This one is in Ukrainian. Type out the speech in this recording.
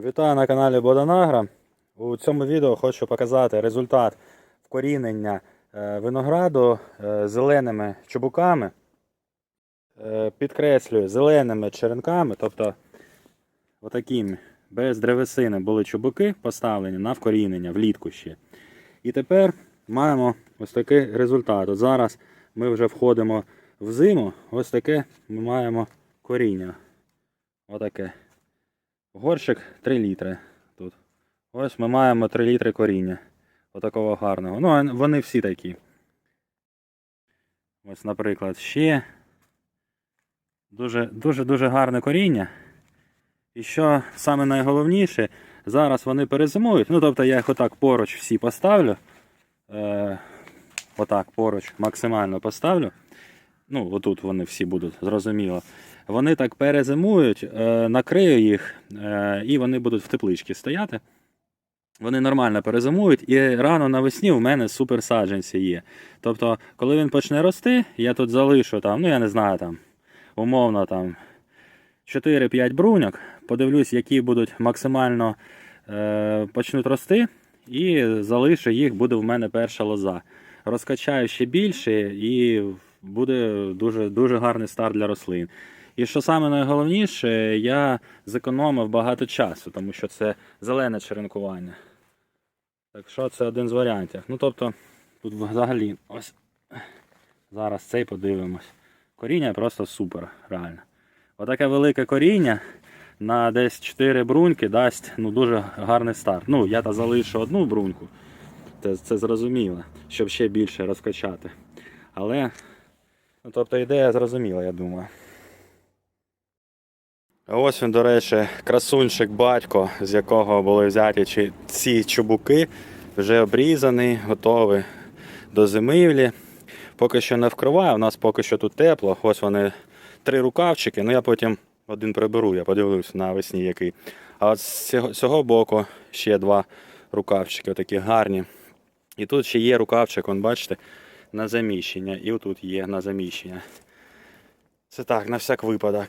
Вітаю на каналі Боданагра. У цьому відео хочу показати результат вкорінення е, винограду е, зеленими чубуками. Е, Підкреслюю, зеленими черенками, тобто отакими, без древесини були чубуки поставлені на вкорінення влітку ще. І тепер маємо ось такий результат. От зараз ми вже входимо в зиму, ось таке ми маємо коріння. Отаке. Горщик 3 літри тут. Ось ми маємо 3 літри коріння. Отакого гарного. Ну, вони всі такі. Ось, наприклад, ще дуже дуже дуже гарне коріння. І що саме найголовніше, зараз вони перезимують. Ну, тобто я їх отак поруч всі поставлю. Е, отак поруч максимально поставлю. Ну, отут вони всі будуть, зрозуміло. Вони так перезимують, е, накрию їх, е, і вони будуть в тепличці стояти. Вони нормально перезимують, і рано навесні у мене супер саджанці є. Тобто, коли він почне рости, я тут залишу там, ну я не знаю, там, умовно там 4-5 бруньок, подивлюсь, які будуть максимально е, почнуть рости, і залишу їх, буде в мене перша лоза. Розкачаю ще більше, і буде дуже, дуже гарний старт для рослин. І що саме найголовніше, я зекономив багато часу, тому що це зелене черенкування. Так що це один з варіантів. Ну тобто, тут взагалі ось зараз цей подивимось. Коріння просто супер, реально. Отаке велике коріння на десь 4 бруньки дасть ну, дуже гарний старт. Ну, я та залишу одну бруньку, це, це зрозуміло, щоб ще більше розкачати. Але, ну, тобто ідея зрозуміла, я думаю. Ось він, до речі, красунчик батько, з якого були взяті ці чубуки, вже обрізаний, готовий до зимівлі. Поки що не вкриваю, у нас поки що тут тепло. Ось вони три рукавчики, ну я потім один приберу, я подивлюсь навесні який. А з цього боку ще два рукавчики, такі гарні. І тут ще є рукавчик, вон, бачите, на заміщення. І отут є на заміщення. Це так, на всяк випадок.